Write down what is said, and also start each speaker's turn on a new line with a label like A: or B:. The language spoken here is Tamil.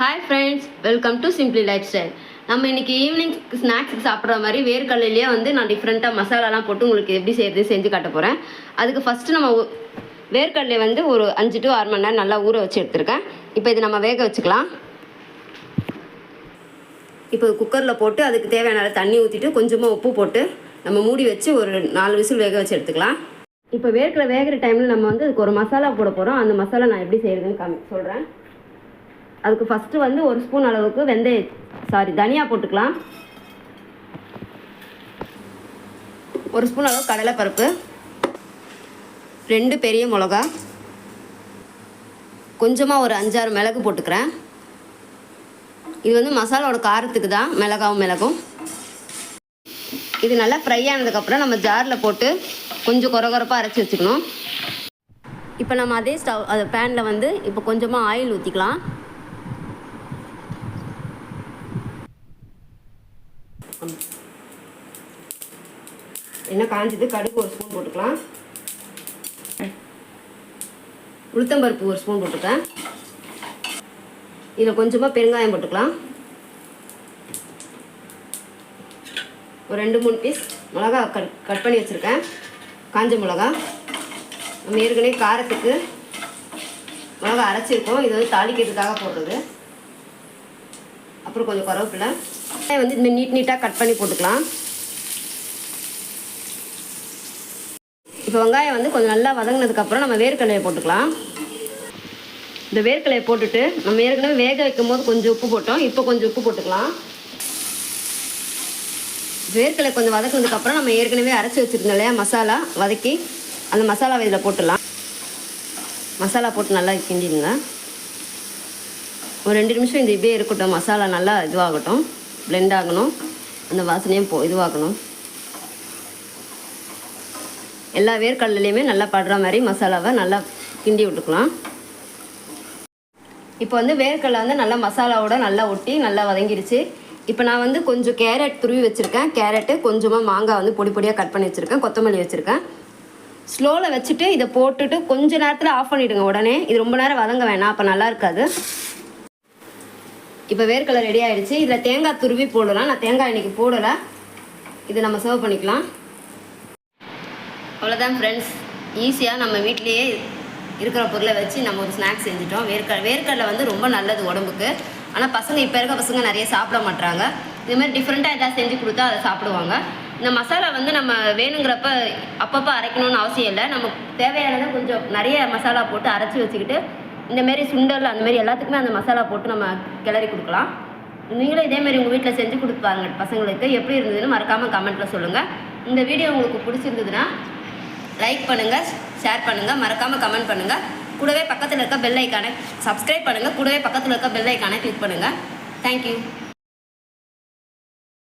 A: Hi friends welcome to simply life style நம்ம இன்றைக்கி ஈவினிங் ஸ்நாக்ஸுக்கு சாப்பிட்ற மாதிரி வேர்க்கடலையிலேயே வந்து நான் டிஃப்ரெண்ட்டாக மசாலாலாம் போட்டு உங்களுக்கு எப்படி செய்கிறது செஞ்சு காட்ட போகிறேன் அதுக்கு ஃபஸ்ட்டு நம்ம வேர்க்கடலை வந்து ஒரு அஞ்சு டு ஆறு மணி நேரம் நல்லா ஊற வச்சு எடுத்திருக்கேன். இப்போ இது நம்ம வேக வச்சுக்கலாம். இப்போ குக்கரில் போட்டு அதுக்கு தேவையான தண்ணி ஊற்றிட்டு கொஞ்சமாக உப்பு போட்டு நம்ம மூடி வச்சு ஒரு நாலு விசில் வேக வச்சு எடுத்துக்கலாம். இப்போ வேர்க்கடலை வேகிற டைமில் நம்ம வந்து அதுக்கு ஒரு மசாலா போட போகிறோம் அந்த மசாலா நான் எப்படி செய்கிறதுன்னு காமி சொல்கிறேன் அதுக்கு ஃபஸ்ட்டு வந்து ஒரு ஸ்பூன் அளவுக்கு வெந்தய சாரி தனியா போட்டுக்கலாம். ஒரு ஸ்பூன் அளவு கடலைப்பருப்பு ரெண்டு பெரிய மிளகா கொஞ்சமாக ஒரு அஞ்சாறு மிளகு போட்டுக்கிறேன். இது வந்து மசாலாவோட காரத்துக்கு தான் மிளகாவும் மிளகும். இது நல்லா ஃப்ரை ஆனதுக்கப்புறம் நம்ம ஜாரில் போட்டு கொஞ்சம் குறகுறப்பாக அரைச்சி வச்சுக்கணும். இப்போ நம்ம அதே ஸ்டவ் அது பேனில் வந்து இப்போ கொஞ்சமாக ஆயில் ஊற்றிக்கலாம் என்ன காஞ்சது? கடுகு ஒரு ஸ்பூன் போட்டுக்கலாம். உளுத்தம்பருப்பு ஒரு ஸ்பூன் போட்டுக்கேன் இதில் கொஞ்சமாக பெருங்காயம் போட்டுக்கலாம். ஒரு ரெண்டு மூணு பீஸ் மிளகா கட் கட் பண்ணி வச்சுருக்கேன். காஞ்ச மிளகா. நம்ம ஏற்கனவே காரத்துக்கு மிளகா அரைச்சிருக்கோம். இது வந்து தாளிக்கிறதுக்காக போடுறது. அப்புறம் கொஞ்சம் கருவேப்பிலை. வெங்காயம் வந்து இந்த நீட் நீட்டாக கட் பண்ணி போட்டுக்கலாம். இப்போ வெங்காயம் வந்து கொஞ்சம் நல்லா வதங்கினதுக்கப்புறம் நம்ம வேர்க்கடலையை போட்டுக்கலாம். இந்த வேர்க்கடலையை போட்டுட்டு நம்ம ஏற்கனவே வேக வைக்கும் போது கொஞ்சம் உப்பு போட்டோம். இப்போ கொஞ்சம் உப்பு போட்டுக்கலாம். வேர்க்கடலை கொஞ்சம் வதக்குனதுக்கப்புறம் நம்ம ஏற்கனவே அரைச்சி வச்சுருந்தோம் இல்லையா மசாலா வதக்கி அந்த மசாலாவை இதில் போட்டுடலாம். மசாலா போட்டு நல்லா கிண்டிடுங்க. ஒரு ரெண்டு நிமிஷம் இந்த இதே இருக்கட்டும். மசாலா நல்லா இதுவாகட்டும். பிளெண்ட் ஆகணும். அந்த வாசனையும் போ இதுவாகணும். எல்லா வேர்க்கடலையுமே நல்லா படுற மாதிரி மசாலாவை நல்லா கிண்டி விட்டுக்கலாம். இப்போ வந்து வேர்க்கடலை வந்து நல்லா மசாலாவோட நல்லா ஒட்டி நல்லா வதங்கிருச்சு. இப்போ நான் வந்து கொஞ்சம் கேரட் துருவி வச்சுருக்கேன். கேரட்டு கொஞ்சமாக மாங்காய் வந்து பொடி பொடியாக கட் பண்ணி வச்சுருக்கேன். கொத்தமல்லி வச்சுருக்கேன். ஸ்லோவில் வச்சுட்டு இதை போட்டுட்டு கொஞ்ச நேரத்தில் ஆஃப் பண்ணிவிடுங்க உடனே. இது ரொம்ப நேரம் வதங்க வேணாம். அப்போ நல்லா இருக்காது. இப்போ வேர்க்கடலை ரெடி ஆகிடுச்சு இதில் தேங்காய் துருவி போடலாம். நான் தேங்காய் இன்றைக்கி போடலை. இதை நம்ம சர்வ் பண்ணிக்கலாம். அவ்வளோதான் ஃப்ரெண்ட்ஸ் ஈஸியாக நம்ம வீட்லேயே இருக்கிற பொருளை வச்சு நம்ம ஒரு ஸ்நாக்ஸ் செஞ்சுட்டோம். வேர்க்கடலை வேர்க்கடலை வந்து ரொம்ப நல்லது உடம்புக்கு. ஆனால் பசங்க இப்போ இருக்க பசங்க நிறைய சாப்பிட மாட்டாங்க இது மாதிரி டிஃப்ரெண்ட்டாக எதாவது செஞ்சு கொடுத்தா அதை சாப்பிடுவாங்க. இந்த மசாலா வந்து நம்ம வேணுங்கிறப்ப அப்பப்போ அரைக்கணும்னு அவசியம் இல்லை. நம்ம தேவையானதை கொஞ்சம் நிறைய மசாலா போட்டு அரைச்சி வச்சுக்கிட்டு இந்த மாதிரி சுண்டல் அந்த மாதிரி எல்லாத்துக்குமே அந்த மசாலா போட்டு நம்ம கிளறி கொடுக்கலாம். நீங்களும் இதேமாரி உங்கள் வீட்டில் செஞ்சு கொடுப்பாங்க பசங்களுக்கு எப்படி இருந்ததுன்னு மறக்காமல் கமெண்ட்டில் சொல்லுங்கள் இந்த வீடியோ உங்களுக்கு பிடிச்சிருந்ததுன்னா லைக் பண்ணுங்கள் ஷேர் பண்ணுங்கள் மறக்காமல் கமெண்ட் பண்ணுங்கள் கூடவே பக்கத்தில் இருக்க பெல் ஐக்கானை சப்ஸ்கிரைப் பண்ணுங்கள் கூடவே பக்கத்தில் இருக்க பெல் ஐக்கானை கிளிக் பண்ணுங்கள் தேங்க்யூ